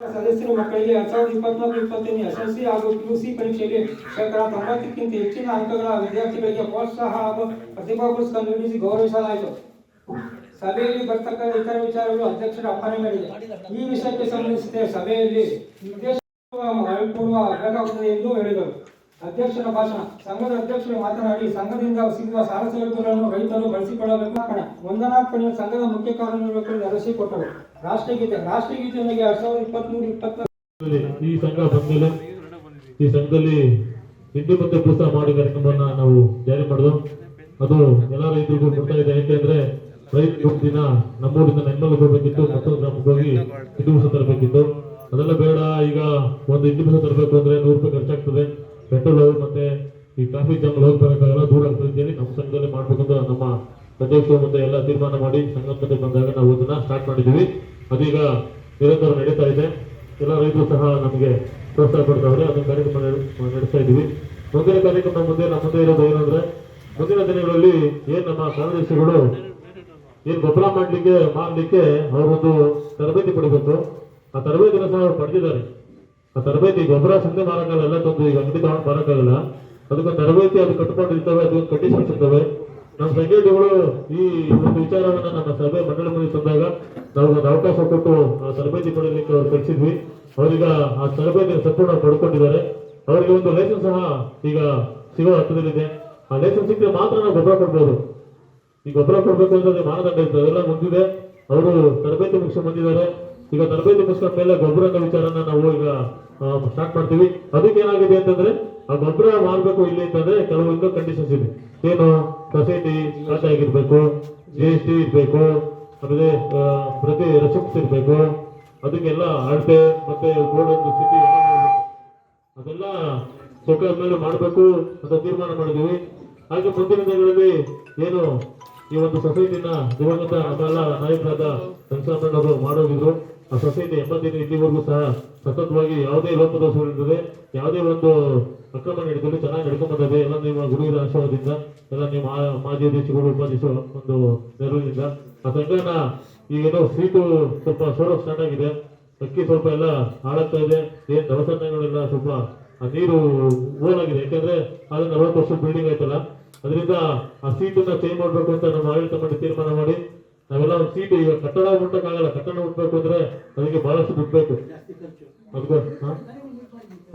ಸದಸ್ಯರು ಮಕ್ಕಳಿಗೆ ಎರಡ್ ಸಾವಿರದ ಇಪ್ಪತ್ನಾಲ್ಕು ಇಪ್ಪತ್ತನೇ ಎಸ್ಎಸ್ಸಿ ಹಾಗೂ ಪಿಯುಸಿ ಪರೀಕ್ಷೆಯಲ್ಲಿ ಶೇಕಡ ತೊಂಬತ್ತಕ್ಕಿಂತ ಹೆಚ್ಚಿನ ಅಂಕಗಳ ವಿದ್ಯಾರ್ಥಿಗಳಿಗೆ ಪ್ರೋತ್ಸಾಹ ಹಾಗೂ ಪ್ರತಿಭಾ ಪುರಸ್ಕಾರ ನೀಡಿಸಿ ಗೌರವಿಸಲಾಯಿತು ಸಭೆಯಲ್ಲಿ ಬರ್ತಕ್ಕಂಥ ಇತರ ವಿಚಾರಗಳು ಅಧ್ಯಕ್ಷರ ಅಪ್ಪಣೆ ಮೇರೆಗೆ ಈ ವಿಷಯಕ್ಕೆ ಸಂಬಂಧಿಸಿದ ಸಭೆಯಲ್ಲಿ ನಿರ್ದೇಶ ಮಾಡಿಕೊಡುವ ಬೇಕಾಗುತ್ತದೆ ಎಂದು ಹೇಳಿದರು ಅಧ್ಯಕ್ಷರ ಭಾಷಣ ಸಂಘದ ಅಧ್ಯಕ್ಷರು ಮಾತನಾಡಿ ಸಂಘದಿಂದ ಸಿಗುವ ಸಾಲ ಸೌಲಭ್ಯಗಳನ್ನು ರೈತರು ಬಳಸಿಕೊಳ್ಳಬೇಕು ಕಣ ವಂದನಾ ಪಡೆಯುವ ಸಂಘದ ಮುಖ್ಯ ಕಾರ್ಯನಿರ್ವಾಹಕರು ನಡೆಸಿಕೊಟ್ಟರು ರಾಷ್ಟ್ರಗೀತೆ ರಾಷ್ಟ್ರಗೀತೆಯೊಂದಿಗೆ ಎರಡ್ ಸಾವಿರದ ಇಪ್ಪತ್ಮೂರು ಇಪ್ಪತ್ತ ಈ ಸಂಘ ಬಂದಮೇಲೆ, ಈ ಸಂಘದಲ್ಲಿ ಹಿಂದು ಮತ್ತೆ ಪ್ರೋತ್ಸಾಹ ಮಾಡಿ ಕಾರ್ಯಕ್ರಮವನ್ನ ನಾವು ಜಾರಿ ಮಾಡಿದ್ವು. ಅದು ಎಲ್ಲ ರೈತರಿಗೂ ಕೊಡ್ತಾ ಇದೆ. ಯಾಕೆಂದ್ರೆ ರೈತ ದಿನ ನಮ್ಮೂರಿಂದ ನೆಮ್ಮದಿ ಹೋಗ್ಬೇಕಿತ್ತು ಮತ್ತೊಂದು ಗ್ರಾಮಕ್ಕೆ ಹೋಗಿ ಹಿಂದು ಬಸ ತರಬೇಕಿತ್ತು. ಅದೆಲ್ಲ ಬೇಡ, ಈಗ ಒಂದು ಹಿಂದಿ ಬಸ ತರಬೇಕು ಅಂದ್ರೆ ನೂರು ರೂಪಾಯಿ ಖರ್ಚಾಗ್ತದೆ. ಪೆಟ್ರೋಲ್ ಮತ್ತೆ ಈ ಟ್ರಾಫಿಕ್ ಜಾಮ್ ಹೋಗ್ಬೇಕಾಗಲ್ಲ, ದೂರ ಆಗ್ತದೆ ಅಂತೇಳಿ ನಮ್ಮ ಸಂಘದಲ್ಲಿ ಮಾಡ್ಬೇಕಂತ ನಮ್ಮ ಅಧ್ಯಕ್ಷರು ಮತ್ತೆ ಎಲ್ಲ ತೀರ್ಮಾನ ಮಾಡಿ ಸಂಘ ಬಂದಾಗ ನಾವು ಅದನ್ನ ಸ್ಟಾರ್ಟ್ ಮಾಡಿದ್ದೀವಿ. ಅದೀಗ ನಿರಂತರ ನಡೀತಾ ಇದೆ. ಎಲ್ಲ ರೈತರು ಸಹ ನಮಗೆ ಪ್ರೋತ್ಸಾಹ ಕೊಡ್ತಾವ್ರೆ. ಅದನ್ನ ಕಾರ್ಯಕ್ರಮ ನಡೆ- ನಡೆಸ್ತಾ ಇದ್ದೀವಿ. ಮುಂದಿನ ಕಾರ್ಯಕ್ರಮ ಮುಂದೆ ನಮ್ಮ ಮುಂದೆ ಇರೋದು ಏನಂದ್ರೆ, ಮುಂದಿನ ದಿನಗಳಲ್ಲಿ ಏನ್ ನಮ್ಮ ಕಾರ್ಯದರ್ಶಿಗಳು ಏನ್ ಗೊಬ್ಬರ ಮಾಡ್ಲಿಕ್ಕೆ ಮಾಡ್ಲಿಕ್ಕೆ ಅವರೊಂದು ತರಬೇತಿ ಪಡಿಬೇಕು. ಆ ತರಬೇತಿನ ಸಹ ಅವ್ರು ಪಡೆದಿದ್ದಾರೆ. ಆ ತರಬೇತಿ ಗೊಬ್ಬರ ಸುಮ್ಮನೆ ಮಾರಕ್ಕಾಗಲ್ಲ ತಂದು ಈಗ ಅಂಗಡಿ ತಗೊಂಡು ಮಾರಕ್ಕಾಗಲ್ಲ ಅದಕ್ಕೆ ತರಬೇತಿ ಅದು ಕಟ್ಕೊಂಡಿರ್ತವೆ, ಅದು ಕಂಡೀಷನ್ಸ್ ಇರ್ತವೆ. ನಮ್ಮ ಸಂಗೀತಗಳು ಈ ಒಂದು ವಿಚಾರವನ್ನ ನಮ್ಮ ಸಭೆ ಮಂಡಳಿ ಮುಂದೆ ತಂದಾಗ ನಾವು ಒಂದು ಅವಕಾಶ ಕೊಟ್ಟು ಆ ತರಬೇತಿ ಪಡೆಯಲಿಕ್ಕೆ ಅವ್ರು ಕಳಿಸಿದ್ವಿ. ಅವರೀಗ ಆ ತರಬೇತಿ ಸಂಪೂರ್ಣ ಪಡ್ಕೊಂಡಿದ್ದಾರೆ. ಅವರಿಗೆ ಒಂದು ಲೈಸೆನ್ಸ್ ಸಹ ಈಗ ಸಿಗೋ ಹತ್ತದಲ್ಲಿದೆ ಆ ಲೈಸೆನ್ಸ್ ಸಿಕ್ಕರೆ ಮಾತ್ರ ನಾವು ಗೊಬ್ಬರ ಕೊಡ್ಬೋದು. ಈ ಗೊಬ್ಬರ ಕೊಡ್ಬೇಕು ಅಂತಂದ್ರೆ ಮಾನದಂಡ ಇರ್ತದೆ. ಅದೆಲ್ಲ ಮುಗಿದಿದೆ ಅವರು ತರಬೇತಿ ಮುಗಿಸಿ ಬಂದಿದ್ದಾರೆ. ಈಗ ತರಬೇತಿ ಮುಗಿಸ್ಕೊಂಡ ಮೇಲೆ ಗೊಬ್ಬರದ ವಿಚಾರನ ನಾವು ಈಗ ಸ್ಟಾರ್ಟ್ ಮಾಡ್ತೀವಿ. ಅದಕ್ಕೆ ಏನಾಗಿದೆ ಅಂತಂದ್ರೆ ಆ ಗೊಬ್ಬರ ಮಾರ್ಬೇಕು ಇಲ್ಲಿ ಅಂತಂದ್ರೆ ಕೆಲವೊಂದು ಕಂಡೀಷನ್ಸ್ ಇದೆ. ಆಗಿರ್ಬೇಕು ಜಿ ಎಸ್ ಟಿ ಇರ್ಬೇಕು, ಆಮೇಲೆ ಪ್ರತಿ ರೆಸಿಪ್ಟ್ಸ್ ಇರ್ಬೇಕು, ಅದಕ್ಕೆಲ್ಲ ಅಳತೆ ಮತ್ತೆ ಗೋಲ್ಡ್ ಒಂದು ಸ್ಥಿತಿ. ಅದೆಲ್ಲ ಸರ್ಕಾರ ಮೇಲೆ ಮಾಡಬೇಕು ಅಂತ ತೀರ್ಮಾನ ಮಾಡಿದ್ದೀವಿ ಹಾಗೆ ಮುಂದಿನ ದಿನಗಳಲ್ಲಿ ಏನು ಈ ಒಂದು ಸೊಸೈಟಿನ ದಿವಂಗತ ನಮ್ಮೆಲ್ಲ ನಾಯಕರಾದ ಅವರು ಮಾಡೋದಿದ್ರು, ಆ ಸೊಸೈಟಿ ಎಂಬತ್ತಿನ ಇಲ್ಲಿವರೆಗೂ ಸಹ ಸತತವಾಗಿ ಯಾವುದೇ ಲೋಪದೋಷಗಳಿರ್ತದೆ ಯಾವುದೇ ಒಂದು ಅಕ್ರಮ ನಡೆದಲ್ಲಿ ಚೆನ್ನಾಗಿ ನಡ್ಕೊಂಡ್ ಬಂದಿದೆ ಎಲ್ಲ ನಿಮ್ಮ ಗುರುವಿನ ಆಶೀರ್ವಾದದಿಂದ, ಎಲ್ಲ ನಿಮ್ಮ ಮಾಜಿ ಅಧ್ಯಕ್ಷಗಳು ಉಪಾಧ್ಯಕ್ಷರು ಒಂದು ನೆರವಿನಿಂದ. ಆ ಸಂಘನ ಈಗೇನೋ ಸೀಟು ಸ್ವಲ್ಪ ಸೋರೋ ಸ್ಟಾರ್ಟ್ ಆಗಿದೆ. ಅಕ್ಕಿ ಸ್ವಲ್ಪ ಎಲ್ಲ ಹಾಳಾಗ್ತಾ ಇದೆ. ಏನ್ ದವಸನ್ಯಗಳೆಲ್ಲ ಸ್ವಲ್ಪ ಆ ನೀರು ಓಲಾಗಿದೆ ಯಾಕಂದ್ರೆ ಅದು ನಲವತ್ತು ವರ್ಷ ಬಿಲ್ಡಿಂಗ್ ಆಯ್ತಲ್ಲ. ಅದರಿಂದ ಆ ಸೀಟನ್ನ ಚೇಂಜ್ ಮಾಡಬೇಕು ಅಂತ ನಮ್ಮ ಆಡಳಿತ ಮಂಡಳಿ ತೀರ್ಮಾನ ಮಾಡಿ, ನಾವೆಲ್ಲ ಒಂದು ಸೀಟ್ ಈಗ ಕಟ್ಟಡ ಮುಟ್ಟಕ್ಕಾಗಲ್ಲ ಕಟ್ಟಡ ಮುಟ್ಬೇಕು ಅಂದ್ರೆ ಅದಕ್ಕೆ ಬಹಳಷ್ಟು ದುಡ್ಡು ಬೇಕು.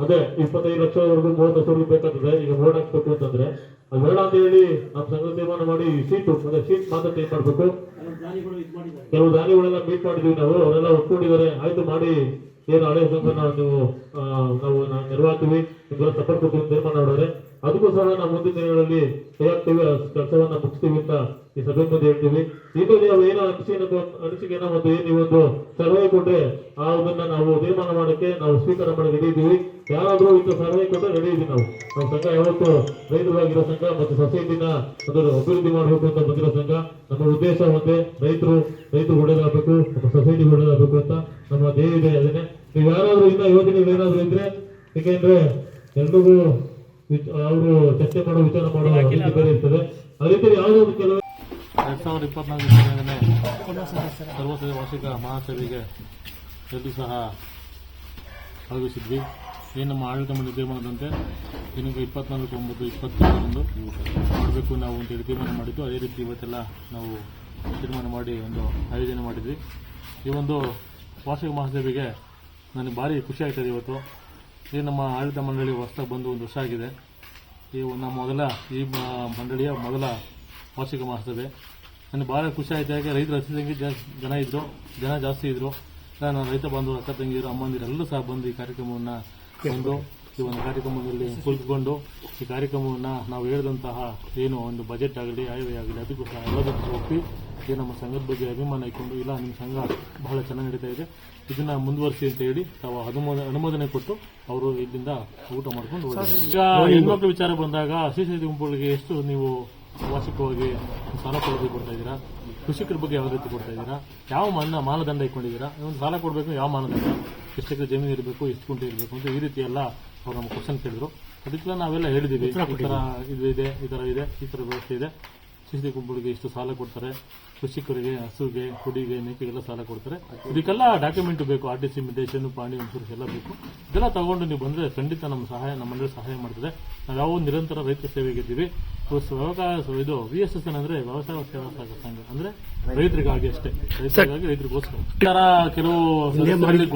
ಅದೇ, ಇಪ್ಪತ್ತೈದು ಲಕ್ಷವರೆಗೂ ಮೂವತ್ತು ಲಕ್ಷವರೆಗೂ ಬೇಕಾಗ್ತದೆ. ಈಗ ಬೋರ್ಡ್ ಹಾಕ್ಬೇಕು ಅಂತಂದ್ರೆ ಅದು ಬೇಡ ಅಂತ ಹೇಳಿ ನಮ್ಮ ಸಂಘ ನಿರ್ಮಾಣ ಮಾಡಿ ಸೀಟು ಅಂದ್ರೆ ಸೀಟ್ ಮಾತ್ರ ಟೇಕ್ ಮಾಡ್ಬೇಕು? ಕೆಲವು ದಾನಿಗಳೆಲ್ಲ ಮೀಟ್ ಮಾಡಿದ್ವಿ ನಾವು, ಅವರೆಲ್ಲ ಒಪ್ಕೊಂಡಿದ್ದಾರೆ. ಆಯ್ತು ಮಾಡಿ, ಏನು ಹಳೆ ಸಂಘನ ನಾವು ನೀವು ನೆರವಾಗ್ತೀವಿ, ನಿಮ್ಗೆಲ್ಲ ಸಪೋರ್ಟ್ ಕೊಡ್ತೀವಿ ತೀರ್ಮಾನ ಮಾಡಿದ್ರೆ ಅದಕ್ಕೂ ಸಹ ನಾವು ಮುಂದಿನ ದಿನಗಳಲ್ಲಿ ಕೈ ಹಾಕ್ತೀವಿ ಆ ಕೆಲಸವನ್ನ ಮುಗಿಸ್ತೀವಿ ಅಂತ ಈ ಸಭೆ ಮುಂದೆ ಹೇಳ್ತೀವಿ. ಇದು ನೀವು ಏನೋ ಅನಿಸಿಕೆ ಅನಿಸಿಕೆ ಏನೋ ಒಂದು ಏನು ಇವತ್ತು ಸರ್ವೆ ಕೊಟ್ರೆ ಆ ಅದನ್ನ ನಾವು ತೀರ್ಮಾನ ಮಾಡಕ್ಕೆ ನಾವು ಸ್ವೀಕಾರ ಮಾಡಿ ರೆಡಿ ಇದ್ದೀವಿ. ಯಾರಾದ್ರೂ ಇಂಥ ಸರ್ವೆ ಕೊಟ್ಟರೆ ರೆಡಿ ಇದ್ದೀವಿ ನಾವು. ನಮ್ಮ ಸಂಘ ಯಾವತ್ತು ರೈತರಾಗಿರೋ ಸಂಘ ಮತ್ತು ಸೊಸೈಟಿನ ಅದರ ಅಭಿವೃದ್ಧಿ ಮಾಡಬೇಕು ಅಂತ ಬಂದಿರೋ ಸಂಘ. ನಮ್ಮ ಉದ್ದೇಶ ಒಂದೇ ರೈತರು ರೈತರು ಒಳ್ಳೇದಾಗಬೇಕು ನಮ್ಮ ಸೊಸೈಟಿ ಒಳ್ಳೇದಾಗಬೇಕು ಅಂತ ನಮ್ಮ ಧ್ಯೇಯ ಇದೆ ಅದನ್ನೇ. ನೀವು ಯಾರಾದ್ರೂ ಇನ್ನ ಯೋಜನೆಗಳು ಏನಾದರೂ ಇದ್ರೆ ಏಕೆಂದ್ರೆ ಎಲ್ರಿಗೂ ಅವರು ಚರ್ಚೆ ಮಾಡೋ ವಿಚಾರ ಮಾಡೋ ಬೇರೆ ಇರ್ತದೆ. ಅದೇ ರೀತಿ ಯಾವುದೋ ಒಂದು ಕೆಲವು ಎರಡ್ ಸಾವಿರದ ಇಪ್ಪತ್ನಾಲ್ಕು ಸರ್ವಸಭೆ ವಾರ್ಷಿಕ ಮಹಾಸಭೆಗೆ ಎಲ್ಲೂ ಸಹ ಆಗಮಿಸಿದ್ವಿ ಏನು ನಮ್ಮ ಆಡಳಿತ ಮಂಡಳಿ ತೀರ್ಮಾನದಂತೆ ದಿನಾಂಕ ಇಪ್ಪತ್ನಾಲ್ಕು ಒಂಬತ್ತು ಇಪ್ಪತ್ತೊಂದು ಮಾಡಬೇಕು ನಾವು ಅಂತೇಳಿ ತೀರ್ಮಾನ ಮಾಡಿದ್ದು. ಅದೇ ರೀತಿ ಇವತ್ತೆಲ್ಲ ನಾವು ತೀರ್ಮಾನ ಮಾಡಿ ಒಂದು ಆಯೋಜನೆ ಮಾಡಿದ್ವಿ. ಈ ಒಂದು ವಾರ್ಷಿಕ ಮಹಾದೇವಿಗೆ ನನಗೆ ಭಾರಿ ಖುಷಿ ಆಗ್ತದೆ ಇವತ್ತು. ಈ ನಮ್ಮ ಆಡಳಿತ ಮಂಡಳಿ ಹೊಸದಾಗಿ ಬಂದು ಒಂದು ವರ್ಷ ಆಗಿದೆ. ಈ ನಮ್ಮ ಮೊದಲ, ಈ ಮಂಡಳಿಯ ಮೊದಲ ವಾರ್ಷಿಕ ಮಹಾಸಭೆ. ನನಗೆ ಭಾಳ ಖುಷಿ ಆಯಿತು. ಯಾಕೆ ರೈತರ ಜಾಸ್ತಿ ಜನ ಇದ್ದರು ಜನ ಜಾಸ್ತಿ ಇದ್ದರು ನಾನು ರೈತ ಬಂಧು, ಅಕ್ಕ ತಂಗಿಯರು ಅಮ್ಮಂದಿರು ಎಲ್ಲರೂ ಸಹ ಬಂದು ಈ ಕಾರ್ಯಕ್ರಮವನ್ನು ಬಂದು ಈ ಒಂದು ಕಾರ್ಯಕ್ರಮದಲ್ಲಿ ಕುಳಿತುಕೊಂಡು, ಈ ಕಾರ್ಯಕ್ರಮವನ್ನು ನಾವು ಹೇಳಿದಂತಹ ಏನು ಒಂದು ಬಜೆಟ್ ಆಗಲಿ ಆಯವ್ಯ ಆಗಲಿ, ಅದಕ್ಕೂ ಸಹ ಎಲ್ಲದಕ್ಕೂ ಒಪ್ಪಿ ಈ ನಮ್ಮ ಸಂಘದ ಬಗ್ಗೆ ಅಭಿಮಾನ ಇಟ್ಕೊಂಡು ಇಲ್ಲ ನಿಮ್ಮ ಸಂಘ ಬಹಳ ಚೆನ್ನಾಗಿ ನಡೀತಾ ಇದೆ. ಇದನ್ನ ಮುಂದುವರಿಸಿ ಅಂತ ಹೇಳಿ ತಾವು ಅನುಮೋದನೆ ಅನುಮೋದನೆ ಕೊಟ್ಟು ಅವರು ಇಲ್ಲಿಂದ ಊಟ ಮಾಡ್ಕೊಂಡು. ಈಗ ಹೆಣ್ಮಕ್ಳ ವಿಚಾರ ಬಂದಾಗ ಹಸಿ ಗುಂಪುಗಳಿಗೆ ಎಷ್ಟು ನೀವು ವಾರ್ಷಿಕವಾಗಿ ಸಾಲ ಕೊಡೋದು ಕೊಡ್ತಾ ಇದ್ದೀರಾ? ಕೃಷಿಕರ ಬಗ್ಗೆ ಯಾವ ರೀತಿ ಕೊಡ್ತಾ ಇದ್ದೀರಾ? ಯಾವ ಮಾನ ಮಾನದಂಡ ಇಟ್ಕೊಂಡಿದ್ದೀರಾ? ಒಂದು ಸಾಲ ಕೊಡಬೇಕು ಯಾವ ಮಾನದಂಡ? ಎಷ್ಟು ಎಕರೆ ಜಮೀನು ಇರಬೇಕು ಎಷ್ಟು ಕುಂಟೆ ಇರಬೇಕು ಅಂತ ಈ ರೀತಿ ಎಲ್ಲ ಅವ್ರು ನಮ್ಮ ಕ್ವಶನ್ ಕೇಳಿದ್ರು. ಅದಕ್ಕೆಲ್ಲ ನಾವೆಲ್ಲ ಹೇಳಿದ್ದೀವಿ ಈ ಥರ ಇದು ಇದೆ ಈ ಥರ ಇದೆ ಈ ಥರ ವ್ಯವಸ್ಥೆ ಇದೆ. ಸಿ ಗುಂಪುಗಳಿಗೆ ಇಷ್ಟು ಸಾಲ ಕೊಡ್ತಾರೆ, ಕೃಷಿಕರಿಗೆ, ಹಸುಗೆ, ಕುಡಿಗೆ, ಮೇಕೆಗೆಲ್ಲ ಸಾಲ ಕೊಡ್ತಾರೆ. ಇದಕ್ಕೆಲ್ಲ ಡಾಕ್ಯುಮೆಂಟ್ ಬೇಕು ಆರ್ ಟಿ ಸಿ ಮಿಟೇಷನ್ ಪಾಣಿ ಇನ್ಶೂರೆನ್ಸ್ ಎಲ್ಲ ಬೇಕು. ಇದೆಲ್ಲ ತಗೊಂಡು ನೀವು ಬಂದ್ರೆ ಖಂಡಿತ ನಮ್ಮ ಸಹಾಯ, ನಮ್ಮ ಮನೆಯಲ್ಲಿ ಸಹಾಯ ಮಾಡ್ತದೆ. ನಾವು ನಿರಂತರ ರೈತ ಸೇವೆಗೆ ಇದ್ದೀವಿ ಪ್ಲಸ್ ವ್ಯವಸಾಯ ಇದು ವಿ ಎಸ್ ಎಸ್ ಅಂದ್ರೆ ವ್ಯವಸಾಯ ಸೇವಾ ಸಹಕಾರ ಸಂಘ. ಅಂದ್ರೆ ರೈತರಿಗಾಗಿ ಅಷ್ಟೇ. ರೈತರಿಗಾಗಿ ರೈತರಿಗೋಸ್ಕರ. ಕೆಲವು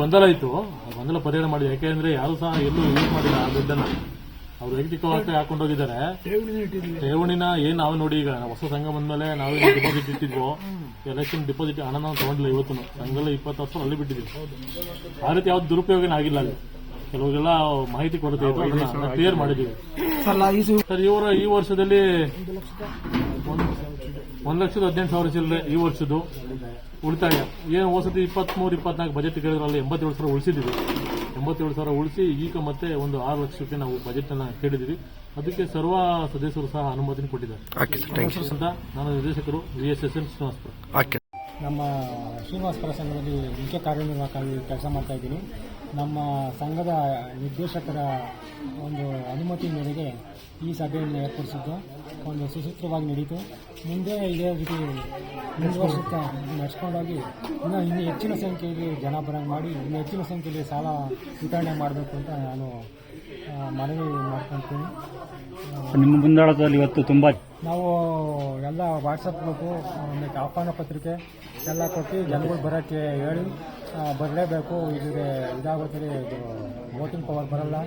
ಗೊಂದಲ ಇತ್ತು. ಗೊಂದಲ ಪರಿಹಾರ ಮಾಡಿ ಯಾಕೆಂದ್ರೆ ಯಾರು ಸಹ ಎಲ್ಲೂ ಯೂಸ್ ಮಾಡಿಲ್ಲ ಆ ದುಡ್ಡನ್ನ. ಅವ್ರು ವೈಯಕ್ತಿಕವಾಗಿ ಹಾಕೊಂಡು ಹೋಗಿದ್ದಾರೆ. ಠೇವಣಿನ ಏನ್ ನಾವು ನೋಡಿ ಈಗ ಹೊಸ ಸಂಘ ಬಂದ್ಮೇಲೆ ನಾವು ಡಿಪಾಸಿಟ್ ಇಟ್ಟಿದ್ವು ಎಲೆಕ್ಷನ್ ಡಿಪಾಸಿಟ್ ಹಣ ನಾವು ತಗೊಂಡಿಲ್ಲ ಇವತ್ತು ಸಂಘಲ್ಲ ಇಪ್ಪತ್ತು ವರ್ಷ ಅಲ್ಲಿ ಬಿಟ್ಟಿದ್ವಿ ಆ ರೀತಿ ಯಾವ್ದು ದುರುಪಯೋಗನ ಆಗಿಲ್ಲ ಅಲ್ಲಿ. ಕೆಲವರಿಗೆಲ್ಲ ಮಾಹಿತಿ ಕೊಡುತ್ತೆ ಕ್ಲಿಯರ್ ಮಾಡಿದ್ದೀವಿ. ಸರ್ ಇವರ ಈ ವರ್ಷದಲ್ಲಿ ಒಂದ್- ಒಂದ್ ಲಕ್ಷದ ಹದಿನೆಂಟು ಸಾವಿರ ಚಿಲ್ಲರೆ ಈ ವರ್ಷದ್ದು ಉಳಿತಾಯ. ಏನು ಹೋಸತಿ ಇಪ್ಪತ್ಮೂರು ಇಪ್ಪತ್ನಾಲ್ಕು ಬಜೆಟ್ ಕೇಳಿದ್ರಲ್ಲಿ ಎಂಬತ್ತೇಳು ಸಾವಿರ ಉಳಿಸಿದ್ದೀವಿ. ಎಂಬತ್ತೇಳು ಸಾವಿರ ಉಳಿಸಿ ಈಗ ಮತ್ತೆ ಒಂದು ಆರು ಲಕ್ಷಕ್ಕೆ ನಾವು ಬಜೆಟ್ ಅನ್ನ ಕೇಳಿದ್ದೀವಿ ಅದಕ್ಕೆ ಸರ್ವ ಸದಸ್ಯರು ಸಹ ಅನುಮೋದನೆ ಕೊಟ್ಟಿದ್ದಾರೆ. ಅಂತ ನಾನು ನಿರ್ದೇಶಕರು V S S N Srinivasapura. ನಮ್ಮ ಶ್ರೀನಿವಾಸಪುರ ಸಂಘದಲ್ಲಿ ಮುಖ್ಯ ಕಾರ್ಯನಿರ್ವಾಹಕ ಕೆಲಸ ಮಾಡ್ತಾ ಇದ್ದೀನಿ. ನಮ್ಮ ಸಂಘದ ನಿರ್ದೇಶಕರ ಒಂದು ಅನುಮತಿ ಮೇರೆಗೆ ಈ ಸಭೆಯನ್ನು ಏರ್ಪಡಿಸಿದ್ದು, ಒಂದು ಸುಸೂತ್ರವಾಗಿ ನಡೀತು ಮುಂದೆ ಇದೇ ರೀತಿ ಮುಂದುವರ್ಸುತ್ತಾ ನಡೆಸ್ಕೊಂಡೋಗಿ ಇನ್ನೂ ಇನ್ನು ಹೆಚ್ಚಿನ ಸಂಖ್ಯೆಯಲ್ಲಿ ಜನ ಬರಂಗ್ ಮಾಡಿ, ಇನ್ನೂ ಹೆಚ್ಚಿನ ಸಂಖ್ಯೆಯಲ್ಲಿ ಸಾಲ ವಿತರಣೆ ಮಾಡಬೇಕು ಅಂತ ನಾನು ಮನವಿ ಮಾಡ್ಕೊಳ್ತೀನಿ ನಿಮ್ಮ ಮುಂದಾಳದಲ್ಲಿ ಇವತ್ತು ತುಂಬ ನಾವು ಎಲ್ಲ ವಾಟ್ಸಪ್ ಗ್ರೂಪು ಆಮೇಲೆ ಆಹ್ವಾನ ಪತ್ರಿಕೆ ಎಲ್ಲ ಕೊಟ್ಟು ಜನಗಳು ಬರೋಕ್ಕೆ ಹೇಳಿ ಬರಲೇಬೇಕು. ಇಲ್ಲಿಗೆ ಇದಾಗುತ್ತೆ ಇದು ವೋಟಿಂಗ್ ಪವರ್ ಬರಲ್ಲ.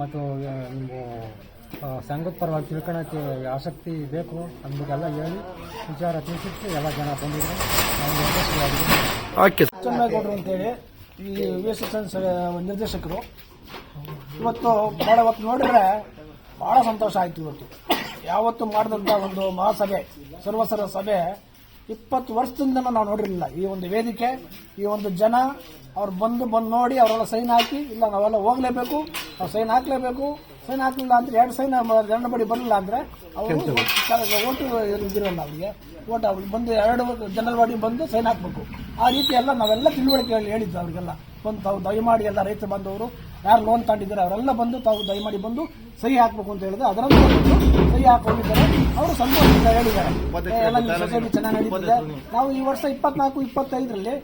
ಮತ್ತು ನಿಮ್ಮ ನೀವು ಸಂಘದ ಪರವಾಗಿ ತಿಳ್ಕೊಳಕ್ಕೆ ಆಸಕ್ತಿ ಬೇಕು ಅಂದ್ಬಿಟ್ಟೆಲ್ಲ ಹೇಳಿ ವಿಚಾರ ತಿಳಿಸಿಟ್ಟು ಎಲ್ಲ ಜನ ಬಂದಿದ್ರು. ಚೆನ್ನಗೌಡರು ಅಂತೇಳಿ ಈ ವಿ ಎಸ್ ಎಸ್ ನಿರ್ದೇಶಕರು. ಇವತ್ತು ಭಾಳ ಹೊತ್ತು ನೋಡಿದ್ರೆ ಭಾಳ ಸಂತೋಷ ಆಯ್ತು ಇವತ್ತು. ಯಾವತ್ತು ಮಾಡಿದಂಥ ಒಂದು ಮಹಾಸಭೆ ಸರ್ವಸರ ಸಭೆ ಇಪ್ಪತ್ತು ವರ್ಷದಿಂದ ನಾವು ನೋಡಿರಲಿಲ್ಲ. ಈ ಒಂದು ವೇದಿಕೆ ಈ ಒಂದು ಜನ ಅವ್ರು ಬಂದು ಬಂದು ನೋಡಿ ಅವರೆಲ್ಲ ಸೈನ್ ಹಾಕಿ ಇಲ್ಲ ನಾವೆಲ್ಲ ಹೋಗಲೇಬೇಕು ನಾವು ಸೈನ್ ಹಾಕಲೇಬೇಕು ಸೈನ್ ಹಾಕಲಿಲ್ಲ ಅಂದ್ರೆ ಎರಡು ಸೈನ್ ಎರಡು ಬಡಿ ಬರಲಿಲ್ಲ ಅಂದ್ರೆ ಅವರು ಓಟು ಇದಿರಲ್ಲ ಅವರಿಗೆ. ಓಟ್ ಅವ್ರಿಗೆ ಬಂದು ಎರಡು ಜನರಲ್ ಬಾಡಿ ಬಂದು ಸೈನ್ ಹಾಕಬೇಕು. ಆ ರೀತಿ ಎಲ್ಲ ನಾವೆಲ್ಲ ತಿಳುವಳಿಕೆ ಹೇಳಿದ್ವಿ ಹೇಳಿದ್ದು ಅವರಿಗೆಲ್ಲ. ಬಂದು ತಾವು ದಯಮಾಡಿ ಎಲ್ಲ ರೈತ ಬಂದವರು ಯಾರು ಲೋನ್ ತಗೊಂಡಿದ್ದಾರೆ ಅವರೆಲ್ಲ ಬಂದು ತಾವು ದಯಮಾಡಿ ಬಂದು ಸಹಿ ಹಾಕಬೇಕು ಅಂತ ಹೇಳಿದ್ರೆ ಅದರಲ್ಲೂ ಸಹಿ ಹಾಕೊಂಡಿದ್ದಾರೆ ಅವರು ಸಂತೋಷದಿಂದ ಹೇಳಿದ್ದಾರೆ. ಏ, ಎಲ್ಲ ನಿಮ್ಮ ಸೊಸೈಟಿ ಚೆನ್ನಾಗಿ ನಡೀತಿದೆ. ನಾವು ಈ ವರ್ಷ ಇಪ್ಪತ್ನಾಲ್ಕು ಇಪ್ಪತ್ತೈದರಲ್ಲಿ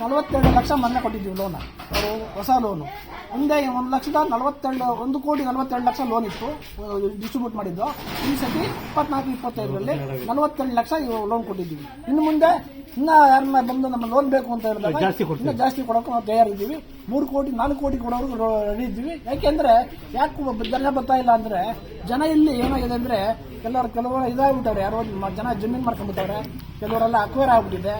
ನಲವತ್ತೆರಡು ಲಕ್ಷ ಮೊನ್ನೆ ಕೊಟ್ಟಿದ್ದೀವಿ ಲೋನ್ ಅವರು ಹೊಸ ಲೋನು ಮುಂದೆ ಒಂದು ಲಕ್ಷದ ನಲವತ್ತೆರಡು ಒಂದು ಕೋಟಿ ನಲವತ್ತೆರಡು ಲಕ್ಷ ಲೋನ್ ಇತ್ತು ಡಿಸ್ಟ್ರಿಬ್ಯೂಟ್ ಮಾಡಿದ್ದು. ಈ ಸತಿ ಇಪ್ಪತ್ನಾಲ್ಕು ಇಪ್ಪತ್ತೈದರಲ್ಲಿ ನಲವತ್ತೆರಡು ಲಕ್ಷ ಲೋನ್ ಕೊಟ್ಟಿದ್ದೀವಿ. ಇನ್ನು ಮುಂದೆ ಇನ್ನ ಯಾರನ್ನ ಬಂದು ನಮ್ಮ ಲೋನ್ ಬೇಕು ಅಂತ ಹೇಳಿದಾಗ ಇನ್ನ ಜಾಸ್ತಿ ಕೊಡೋಕೆ ನಾವು ತಯಾರಿದ್ದೀವಿ. ಮೂರು ಕೋಟಿ ನಾಲ್ಕು ಕೋಟಿ ಕೊಡೋರು ರೆಡಿ ಇದ್ದೀವಿ. ಯಾಕೆಂದ್ರೆ ಯಾಕೆ ಜನ ಬರ್ತಾ ಇಲ್ಲ ಅಂದ್ರೆ ಜನ ಇಲ್ಲಿ ಏನಾಗಿದೆ ಅಂದ್ರೆ ಕೆಲವರು ಕೆಲವರು ಇದಾಗ್ಬಿಟ್ಟವ್ರೆ. ಯಾರೋ ಜನ ಜಮೀನು ಮಾಡ್ಕೊಂಡ್ಬಿಟ್ಟವ್ರೆ. ಕೆಲವರೆಲ್ಲ ಅಕ್ವೇರ್ ಆಗ್ಬಿಟ್ಟಿದೆ?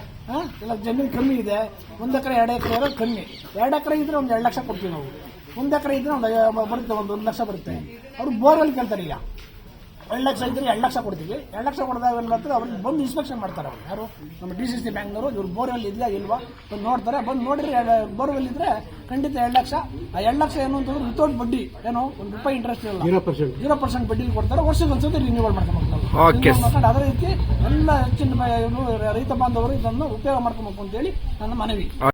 ಎಲ್ಲ ಜಮೀನು ಕಮ್ಮಿ ಇದೆ. ಒಂದು ಎಕರೆ ಎರಡು ಎಕರೆ ಇರೋದು ಕಮ್ಮಿ. ಎರಡು ಎಕರೆ ಇದ್ರೆ ಒಂದು ಎರಡು ಲಕ್ಷ ಕೊಡ್ತೀವಿ ನಾವು. ಒಂದು ಎಕರೆ ಇದ್ರೆ ಒಂದು ಬರುತ್ತೆ ಒಂದು ಒಂದು ಲಕ್ಷ ಬರುತ್ತೆ. ಅವ್ರು ಬೋರ್ವೆಲ್ ಕೇಳ್ತಾರೆ ಈಗ. ಎರಡು ಲಕ್ಷ ಇದ್ರೆ ಎರಡು ಲಕ್ಷ ಕೊಡ್ತೀವಿ. ಎರಡು ಲಕ್ಷ ಕೊಡಿದಾಗ ಏನು ಮಾಡ್ತಾರೆ? ಅವ್ರಿಗೆ ಬಂದು ಇನ್ಸ್ಪೆಕ್ಷನ್ ಮಾಡ್ತಾರೆ ಅವ್ರು. ಯಾರು? ನಮ್ಮ ಡಿ ಸಿ ಸಿ ಬ್ಯಾಂಕ್ನವರು ಇವ್ರು ಬೋರ್ವೆಲ್ ಇದೆಯಾ ಇಲ್ವಾ ಬಂದು ನೋಡ್ತಾರೆ. ಬಂದು ನೋಡಿದ್ರೆ ಬೋರ್ವೆಲ್ ಇದ್ರೆ ಖಂಡಿತ ಎರಡು ಲಕ್ಷ. ಆ ಎರಡು ಲಕ್ಷ ಏನು ಅಂತಂದ್ರೆ ವಿತೌಟ್ ಬಡ್ಡಿ ಏನು ಒಂದು ರೂಪಾಯಿ ಇಂಟ್ರೆಸ್ಟ್ ಇಲ್ಲ. ಜೀರೋ ಪರ್ಸೆಂಟ್ ಜೀರೋ ಪರ್ಸೆಂಟ್ ಬಡ್ಡಿ ಕೊಡ್ತಾರೆ. ವರ್ಷಕ್ಕೆ ಒಂದ್ಸತಿ ರಿನ್ಯೂವಲ್ ಮಾಡ್ಕೊಂಡು ಅದೇ ರೀತಿ ಎಲ್ಲ ಹೆಚ್ಚಿನ ರೈತ ಬಾಂಧವರು ಇದನ್ನು ಉಪಯೋಗ ಮಾಡ್ಕೊಬೇಕು ಅಂತೇಳಿ ನನ್ನ ಮನವಿ.